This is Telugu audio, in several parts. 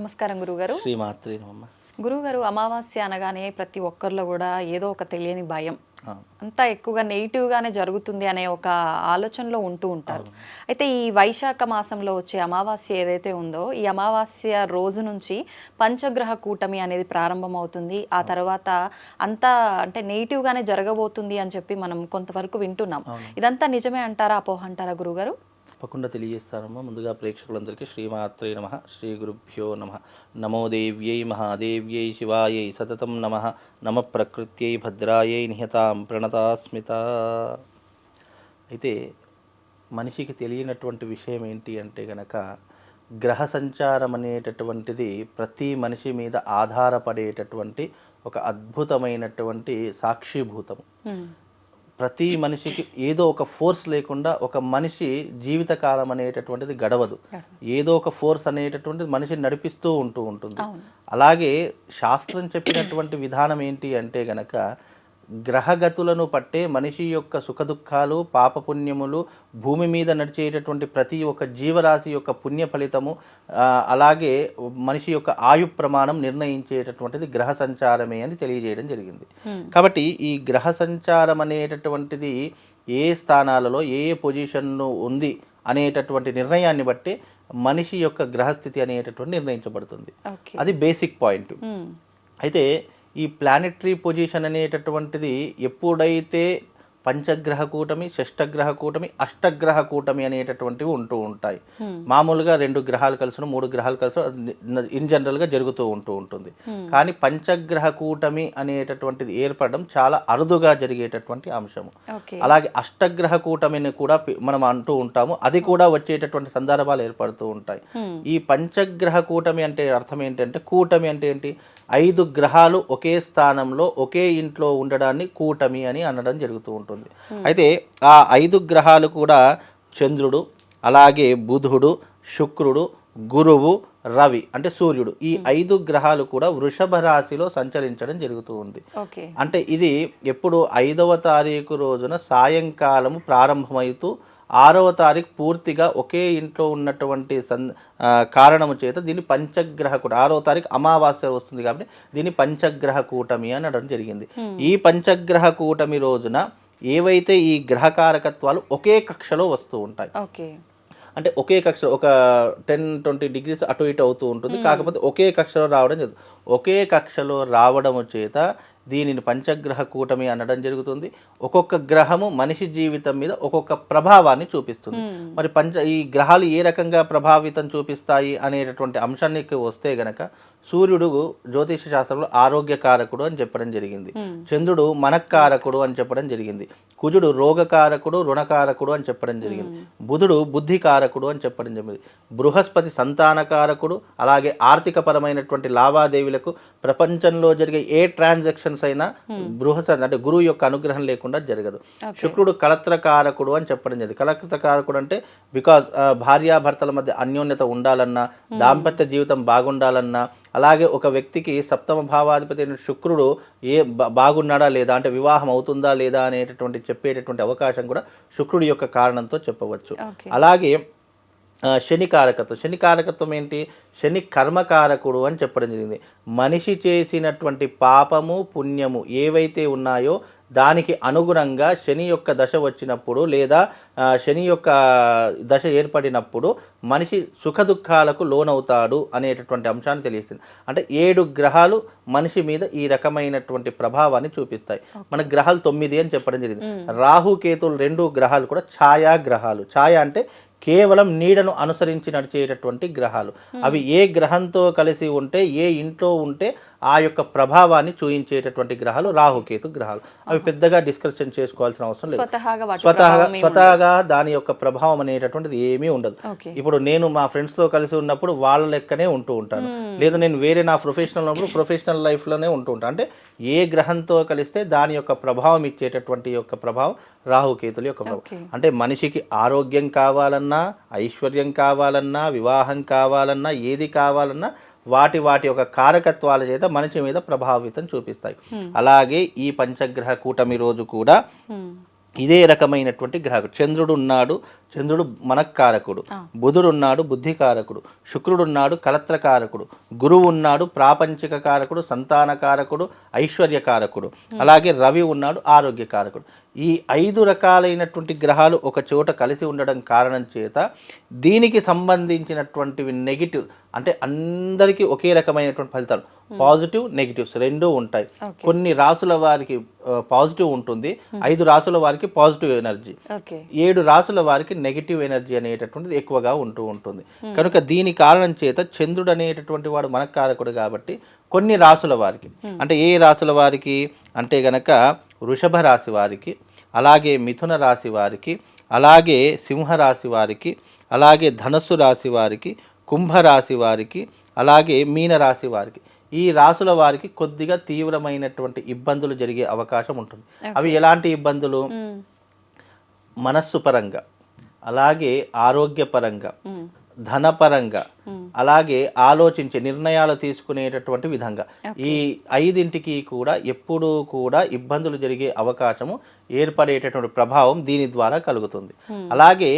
నమస్కారం గురుగారు. శ్రీమాత్రి గురుగారు అమావాస్య అనగానే ప్రతి ఒక్కరిలో కూడా ఏదో ఒక తెలియని భయం. అంతా ఎక్కువగా నెగిటివ్ గానే జరుగుతుంది అనే ఒక ఆలోచనలో ఉంటూ ఉంటారు. అయితే ఈ వైశాఖ మాసంలో వచ్చే అమావాస్య ఏదైతే ఉందో ఈ అమావాస్య రోజు నుంచి పంచగ్రహ కూటమి అనేది ప్రారంభమవుతుంది. ఆ తర్వాత అంతా అంటే నెగిటివ్ గానే జరగబోతుంది అని చెప్పి మనం కొంతవరకు వింటున్నాం. ఇదంతా నిజమే అంటారా అపోహ అంటారా గురుగారు? తప్పకుండా తెలియజేస్తానమ్మా. ముందుగా ప్రేక్షకులందరికీ శ్రీమాత్రే నమ. శ్రీ గురుభ్యో నమ. నమో దేవ్యై మహాదేవ్యై శివాయై సతతం నమ. నమ ప్రకృత్యై భద్రాయై నిహతాం ప్రణతాస్మిత. అయితే మనిషికి తెలియనటువంటి విషయం ఏంటి అంటే గనక గ్రహ సంచారం అనేటటువంటిది ప్రతి మనిషి మీద ఆధారపడేటటువంటి ఒక అద్భుతమైనటువంటి సాక్షిభూతము. ప్రతి మనిషికి ఏదో ఒక ఫోర్స్ లేకుండా ఒక మనిషి జీవితకాలం అనేటటువంటిది గడవదు. ఏదో ఒక ఫోర్స్ అనేటటువంటిది మనిషిని నడిపిస్తూ ఉంటూ ఉంటుంది. అలాగే శాస్త్రం చెప్పినటువంటి విధానం ఏంటి అంటే గనక గ్రహగతులను పట్టే మనిషి యొక్క సుఖదుఖాలు పాపపుణ్యములు భూమి మీద నడిచేటటువంటి ప్రతి ఒక్క జీవరాశి యొక్క పుణ్య ఫలితము అలాగే మనిషి యొక్క ఆయు ప్రమాణం నిర్ణయించేటటువంటిది గ్రహ సంచారమే అని తెలియజేయడం జరిగింది. కాబట్టి ఈ గ్రహ సంచారం అనేటటువంటిది ఏ స్థానాలలో ఏ ఏ పొజిషన్ ఉంది అనేటటువంటి నిర్ణయాన్ని బట్టే మనిషి యొక్క గ్రహస్థితి అనేటటువంటి నిర్ణయించబడుతుంది. అది బేసిక్ పాయింట్. అయితే ఈ ప్లానెటరీ పొజిషన్ అనేటటువంటిది ఎప్పుడైతే పంచగ్రహ కూటమి షష్టగ్రహ కూటమి అష్టగ్రహ కూటమి అనేటటువంటివి ఉంటూ ఉంటాయి. మామూలుగా రెండు గ్రహాలు కలిసిన మూడు గ్రహాలు కలిసిన ఇన్ జనరల్గా జరుగుతూ ఉంటూ ఉంటుంది. కానీ పంచగ్రహ కూటమి అనేటటువంటిది ఏర్పడడం చాలా అరుదుగా జరిగేటటువంటి అంశము అలాగే అష్టగ్రహ కూటమిని కూడా మనం అంటూ ఉంటాము. అది కూడా వచ్చేటటువంటి సందర్భాలు ఏర్పడుతూ ఉంటాయి. ఈ పంచగ్రహ కూటమి అంటే అర్థం ఏంటంటే కూటమి అంటే ఏంటి? ఐదు గ్రహాలు ఒకే స్థానంలో ఒకే ఇంట్లో ఉండడాన్ని కూటమి అని అనడం జరుగుతూ ఉంటుంది. అయితే ఆ ఐదు గ్రహాలు కూడా చంద్రుడు అలాగే బుధుడు శుక్రుడు గురువు రవి అంటే సూర్యుడు. ఈ ఐదు గ్రహాలు కూడా వృషభ రాశిలో సంచరించడం జరుగుతూ ఉంది. అంటే ఇది ఎప్పుడు ఐదవ తారీఖు రోజున సాయంకాలము ప్రారంభమవుతూ ఆరవ తారీఖు పూర్తిగా ఒకే ఇంట్లో ఉన్నటువంటి సన్ కారణము చేత దీన్ని పంచగ్రహ కూట ఆరవ తారీఖు అమావాస్య వస్తుంది కాబట్టి దీన్ని పంచగ్రహ కూటమి అని అనడం జరిగింది. ఈ పంచగ్రహ కూటమి రోజున ఏవైతే ఈ గ్రహకారకత్వాలు ఒకే కక్షలో వస్తూ ఉంటాయి. ఓకే. అంటే ఒకే కక్ష ఒక టెన్ ట్వంటీ డిగ్రీస్ అటు ఇటు అవుతూ ఉంటుంది. కాకపోతే ఒకే కక్షలో రావడం జరుగుతుంది ఒకే కక్షలో రావడం చేత దీనిని పంచగ్రహ కూటమి అనడం జరుగుతుంది. ఒక్కొక్క గ్రహము మనిషి జీవితం మీద ఒక్కొక్క ప్రభావాన్ని చూపిస్తుంది. మరి పంచ ఈ గ్రహాలు ఏ రకంగా ప్రభావితం చూపిస్తాయి అనేటటువంటి అంశానికి వస్తే గనక సూర్యుడు జ్యోతిష శాస్త్రంలో ఆరోగ్యకారకుడు అని చెప్పడం జరిగింది. చంద్రుడు మనక్కారకుడు అని చెప్పడం జరిగింది. కుజుడు రోగకారకుడు రుణకారకుడు అని చెప్పడం జరిగింది. బుధుడు బుద్ధికారకుడు అని చెప్పడం జరిగింది. బృహస్పతి సంతానకారకుడు అలాగే ఆర్థిక పరమైనటువంటి లావాదేవీలకు ప్రపంచంలో జరిగే ఏ ట్రాన్సాక్షన్స్ అయినా బృహస్పతి అంటే గురువు యొక్క అనుగ్రహం లేకుండా జరగదు. శుక్రుడు కలత్రకారకుడు అని చెప్పడం జరిగింది. కలత్రకారకుడు అంటే బికాజ్ భార్యాభర్తల మధ్య అన్యోన్యత ఉండాలన్నా దాంపత్య జీవితం బాగుండాలన్నా అలాగే ఒక వ్యక్తికి సప్తమ భావాధిపతి అయిన శుక్రుడు ఏ బాగున్నాడా లేదా అంటే వివాహం అవుతుందా లేదా అనేటటువంటి చెప్పేటటువంటి అవకాశం కూడా శుక్రుడి యొక్క కారణంతో చెప్పవచ్చు. అలాగే ఆ, శని కారకత్వం శని కారకత్వం ఏంటి? శని కర్మకారకుడు అని చెప్పడం జరిగింది. మనిషి చేసినటువంటి పాపము పుణ్యము ఏవైతే ఉన్నాయో దానికి అనుగుణంగా శని యొక్క దశ వచ్చినప్పుడు లేదా శని యొక్క దశ ఏర్పడినప్పుడు మనిషి సుఖ దుఃఖాలకు లోనవుతాడు అనేటటువంటి అంశాన్ని తెలియస్తుంది అంటే ఏడు గ్రహాలు మనిషి మీద ఈ రకమైనటువంటి ప్రభావాన్ని చూపిస్తాయి. మన గ్రహాలు తొమ్మిది అని చెప్పడం జరిగింది. రాహు కేతులు రెండు గ్రహాలు కూడా ఛాయా గ్రహాలు ఛాయ అంటే కేవలం నీడను అనుసరించి నడిచేటటువంటి గ్రహాలు. అవి ఏ గ్రహంతో కలిసి ఉంటే ఏ ఇంట్లో ఉంటే ఆ యొక్క ప్రభావాన్ని చూయించేటటువంటి గ్రహాలు రాహుకేతు గ్రహాలు. అవి పెద్దగా డిస్కషన్ చేసుకోవాల్సిన అవసరం లేదు. స్వతహాగా స్వతహాగా దాని యొక్క ప్రభావం అనేటటువంటిది ఏమీ ఉండదు. ఇప్పుడు నేను మా ఫ్రెండ్స్తో కలిసి ఉన్నప్పుడు వాళ్ళ లెక్కనే ఉంటూ ఉంటాను. లేదు నేను వేరే నా ప్రొఫెషనల్ ఉన్నప్పుడు ప్రొఫెషనల్ లైఫ్లోనే ఉంటూ ఉంటాను. అంటే ఏ గ్రహంతో కలిస్తే దాని యొక్క ప్రభావం ఇచ్చేటటువంటి యొక్క ప్రభావం రాహుకేతుల యొక్క ప్రభావం. అంటే మనిషికి ఆరోగ్యం కావాలన్నా ఐశ్వర్యం కావాలన్నా వివాహం కావాలన్నా ఏది కావాలన్నా వాటి వాటి యొక్క కారకత్వాల చేత మనిషి మీద ప్రభావితం చూపిస్తాయి అలాగే ఈ పంచగ్రహ కూటమి రోజు కూడా. ఇదే రకమైనటువంటి గ్రహం చంద్రుడు ఉన్నాడు చంద్రుడు మనక్కారకుడు బుధుడు ఉన్నాడు బుద్ధికారకుడు. శుక్రుడు ఉన్నాడు కలత్రకారకుడు. గురువు ఉన్నాడు ప్రాపంచిక కారకుడు సంతానకారకుడు ఐశ్వర్యకారకుడు. అలాగే రవి ఉన్నాడు ఆరోగ్యకారకుడు. ఈ ఐదు రకాలైనటువంటి గ్రహాలు ఒక చోట కలిసి ఉండడం కారణం చేత దీనికి సంబంధించినటువంటివి నెగిటివ్ అంటే అందరికీ ఒకే రకమైనటువంటి ఫలితాలు. పాజిటివ్ నెగిటివ్స్ రెండూ ఉంటాయి. కొన్ని రాసుల వారికి పాజిటివ్ ఉంటుంది. ఐదు రాసుల వారికి పాజిటివ్ ఎనర్జీ. ఏడు రాసుల వారికి నెగిటివ్ ఎనర్జీ అనేటటువంటిది ఎక్కువగా ఉంటూ ఉంటుంది. కనుక దీని కారణం చేత చంద్రుడు అనేటటువంటి వాడు మనకారకుడు కాబట్టి కొన్ని రాసుల వారికి అంటే ఏ రాసుల వారికి? అంటే గనక వృషభ రాశి వారికి అలాగే మిథున రాశి వారికి అలాగే సింహరాశి వారికి అలాగే ధనస్సు రాశి వారికి కుంభరాశి వారికి అలాగే మీన రాశి వారికి. ఈ రాసుల వారికి కొద్దిగా తీవ్రమైనటువంటి ఇబ్బందులు జరిగే అవకాశం ఉంటుంది. అవి ఎలాంటి ఇబ్బందులు? మనస్సు పరంగా. అలాగే ఆరోగ్యపరంగా ధనపరంగా అలాగే ఆలోచించే నిర్ణయాలు తీసుకునేటటువంటి విధంగా. ఈ ఐదింటికి కూడా ఎప్పుడూ కూడా ఇబ్బందులు జరిగే అవకాశము ఏర్పడేటటువంటి ప్రభావం దీని ద్వారా కలుగుతుంది. అలాగే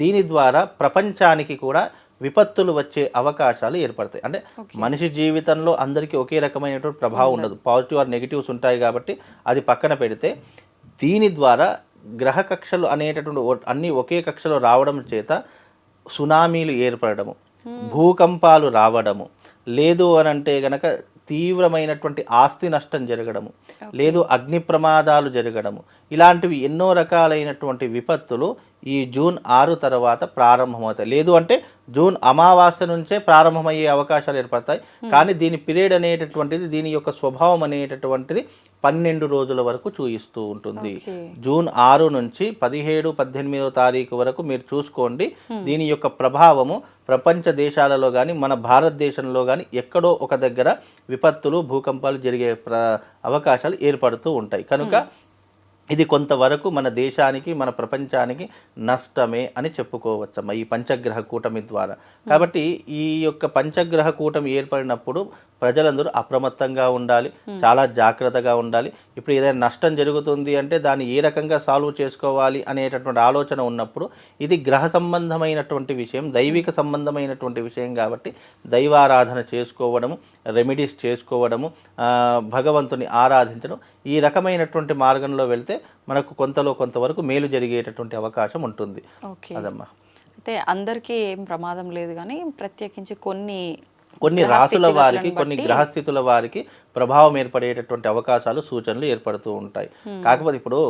దీని ద్వారా ప్రపంచానికి కూడా విపత్తులు వచ్చే అవకాశాలు ఏర్పడతాయి. అంటే మనిషి జీవితంలో అందరికీ ఒకే రకమైనటువంటి ప్రభావం ఉండదు. పాజిటివ్ ఆర్ నెగిటివ్స్ ఉంటాయి కాబట్టి అది పక్కన పెడితే దీని ద్వారా గ్రహ కక్షలు అనేటటువంటి అన్ని ఒకే కక్షలో రావడం చేత సునామీలు ఏర్పడము భూకంపాలు రావడము లేదు అని అంటే గనక తీవ్రమైనటువంటి ఆస్తి నష్టం జరగడము లేదు అగ్ని ప్రమాదాలు జరగడము ఇలాంటివి ఎన్నో రకాలైనటువంటి విపత్తులు ఈ జూన్ ఆరు తర్వాత ప్రారంభమవుతాయి. లేదు అంటే జూన్ అమావాస్య నుంచే ప్రారంభమయ్యే అవకాశాలు ఏర్పడతాయి. కానీ దీని పీరియడ్ అనేటటువంటిది దీని యొక్క స్వభావం అనేటటువంటిది పన్నెండు రోజుల వరకు చూయిస్తూ ఉంటుంది. జూన్ ఆరు నుంచి పదిహేడు పద్దెనిమిదో తారీఖు వరకు మీరు చూసుకోండి. దీని యొక్క ప్రభావము ప్రపంచ దేశాలలో కానీ మన భారతదేశంలో కానీ ఎక్కడో ఒక దగ్గర విపత్తులు భూకంపాలు జరిగే అవకాశాలు ఏర్పడుతూ ఉంటాయి. కనుక ఇది కొంతవరకు మన దేశానికి మన ప్రపంచానికి నష్టమే అని చెప్పుకోవచ్చమ్మా ఈ పంచగ్రహ కూటమి ద్వారా. కాబట్టి ఈ యొక్క పంచగ్రహ కూటమి ఏర్పడినప్పుడు ప్రజలందరూ అప్రమత్తంగా ఉండాలి చాలా జాగ్రత్తగా ఉండాలి. ఇప్పుడు ఏదైనా నష్టం జరుగుతుంది అంటే దాన్ని ఏ రకంగా సాల్వ్ చేసుకోవాలి అనేటటువంటి ఆలోచన ఉన్నప్పుడు ఇది గ్రహ సంబంధమైనటువంటి విషయం దైవిక సంబంధమైనటువంటి విషయం కాబట్టి దైవారాధన చేసుకోవడము రెమెడీస్ చేసుకోవడము భగవంతుని ఆరాధించడం ఈ రకమైనటువంటి మార్గంలో వెళ్తే మనకు కొంతలో కొంతవరకు మేలు జరిగేటటువంటి అవకాశం ఉంటుంది. అదమ్మా. అయితే అందరికీ ఏం ప్రమాదం లేదు కానీ ప్రత్యేకించి కొన్ని కొన్ని రాసుల వారికి కొన్ని గ్రహస్థితుల వారికి ప్రభావం ఏర్పడేటటువంటి అవకాశాలు సూచనలు ఏర్పడుతూ ఉంటాయి. కాకపోతే ఇప్పుడు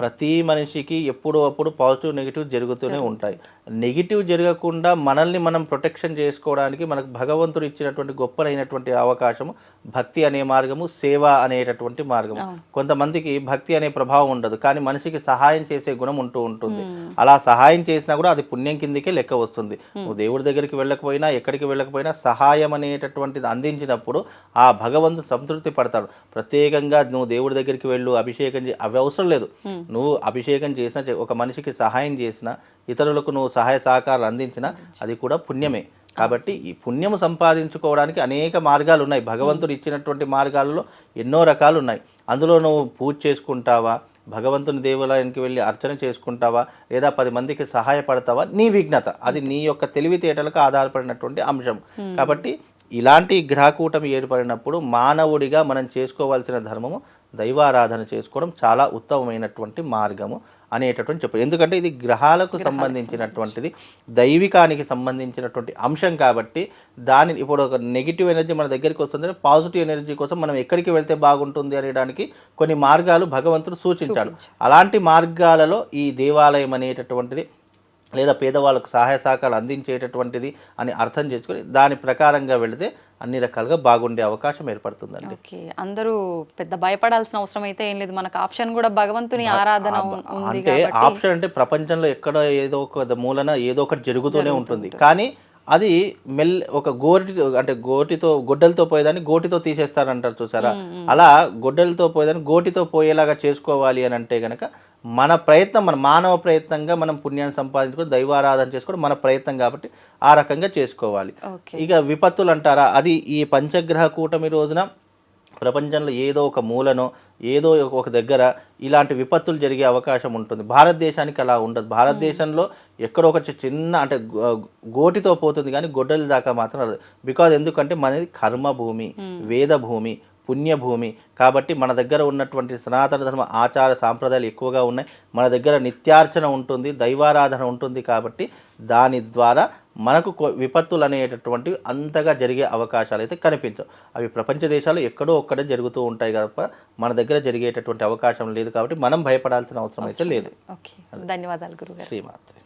ప్రతి మనిషికి ఎప్పుడో అప్పుడు పాజిటివ్ నెగిటివ్ జరుగుతూనే ఉంటాయి. నెగిటివ్ జరగకుండా మనల్ని మనం ప్రొటెక్షన్ చేసుకోవడానికి మనకు భగవంతుడు ఇచ్చినటువంటి గొప్పనైనటువంటి అవకాశము భక్తి అనే మార్గము సేవ అనేటటువంటి మార్గము. కొంతమందికి భక్తి అనే ప్రభావం ఉండదు కానీ మనిషికి సహాయం చేసే గుణం ఉంటూ ఉంటుంది. అలా సహాయం చేసినా కూడా అది పుణ్యం కిందకే లెక్క వస్తుంది. నువ్వు దేవుడి దగ్గరికి వెళ్ళకపోయినా ఎక్కడికి వెళ్ళకపోయినా సహాయం అనేటటువంటిది అందించినప్పుడు ఆ భగవంతుడు సంతృప్తి పడతాడు. ప్రత్యేకంగా నువ్వు దేవుడి దగ్గరికి వెళ్ళు అభిషేకం అవి అవసరం లేదు. నువ్వు అభిషేకం చేసిన ఒక మనిషికి సహాయం చేసిన ఇతరులకు నువ్వు సహాయ సహకారాలు అందించిన అది కూడా పుణ్యమే. కాబట్టి ఈ పుణ్యము సంపాదించుకోవడానికి అనేక మార్గాలు ఉన్నాయి. భగవంతుడు ఇచ్చినటువంటి మార్గాలలో ఎన్నో రకాలు ఉన్నాయి. అందులో నువ్వు పూజ చేసుకుంటావా భగవంతుని దేవాలయానికి వెళ్ళి అర్చన చేసుకుంటావా లేదా పది మందికి సహాయపడతావా నీ విఘ్నత. అది నీ యొక్క తెలివితేటలకు ఆధారపడినటువంటి అంశం. కాబట్టి ఇలాంటి గ్రహకూటమి ఏర్పడినప్పుడు మానవుడిగా మనం చేసుకోవాల్సిన ధర్మము దైవారాధన చేసుకోవడం చాలా ఉత్తమమైనటువంటి మార్గము అనేటటువంటి చెప్పు. ఎందుకంటే ఇది గ్రహాలకు సంబంధించినటువంటిది దైవికానికి సంబంధించినటువంటి అంశం కాబట్టి దాని ఇప్పుడు ఒక నెగిటివ్ ఎనర్జీ మన దగ్గరికి వస్తుంది పాజిటివ్ ఎనర్జీ కోసం మనం ఎక్కడికి వెళ్తే బాగుంటుంది అనేదానికి కొన్ని మార్గాలు భగవంతుడు సూచించాడు. అలాంటి మార్గాలలో ఈ దేవాలయం అనేటటువంటిది లేదా పేదవాళ్ళకు సహాయ సహకారాలు అందించేటటువంటిది అని అర్థం చేసుకొని దాని ప్రకారంగా వెళితే అన్ని రకాలుగా బాగుండే అవకాశం ఏర్పడుతుందండి. ఓకే. అందరూ పెద్ద భయపడాల్సిన అవసరం అయితే ఏం లేదు. మనకు ఆప్షన్ కూడా భగవంతుని ఆరాధన అంటే ఆప్షన్ అంటే ప్రపంచంలో ఎక్కడ ఏదో ఒక మూలన ఏదో ఒకటి జరుగుతూనే ఉంటుంది. కానీ అది మెల్ ఒక గోటి అంటే గోటితో గొడ్డలతో పోయేదాన్ని గోటితో తీసేస్తారంటారు చూసారా? అలా గొడ్డలతో పోయేదాన్ని గోటితో పోయేలాగా చేసుకోవాలి అని అంటే గనక మన ప్రయత్నం మన మానవ ప్రయత్నంగా మనం పుణ్యాన్ని సంపాదించుకొని దైవారాధన చేసుకోవడం మన ప్రయత్నం కాబట్టి ఆ రకంగా చేసుకోవాలి. ఇక విపత్తులు అంటారా? అది ఈ పంచగ్రహ కూటమి రోజున ప్రపంచంలో ఏదో ఒక మూలనో ఏదో ఒక- దగ్గర ఇలాంటి విపత్తులు జరిగే అవకాశం ఉంటుంది. భారతదేశానికి అలా ఉండదు. భారతదేశంలో ఎక్కడో ఒక చి- చిన్న అంటే గోటితో పోతుంది కానీ గొడ్డలి దాకా మాత్రం రాదు. బికాజ్ ఎందుకంటే మనది కర్మ భూమి వేద భూమి పుణ్యభూమి. కాబట్టి మన దగ్గర ఉన్నటువంటి సనాతన ధర్మ ఆచార సాంప్రదాయాలు ఎక్కువగా ఉన్నాయి. మన దగ్గర నిత్యార్చన ఉంటుంది దైవారాధన ఉంటుంది కాబట్టి దాని ద్వారా మనకు విపత్తులు అనేటటువంటివి అంతగా జరిగే అవకాశాలు అయితే కనిపించవు. అవి ప్రపంచ దేశాలు ఎక్కడో ఒక్కడే జరుగుతూ ఉంటాయి తప్ప మన దగ్గర జరిగేటటువంటి అవకాశం లేదు కాబట్టి మనం భయపడాల్సిన అవసరం అయితే లేదు. ఓకే. ధన్యవాదాలు గురుగారు. శ్రీమాత్రి.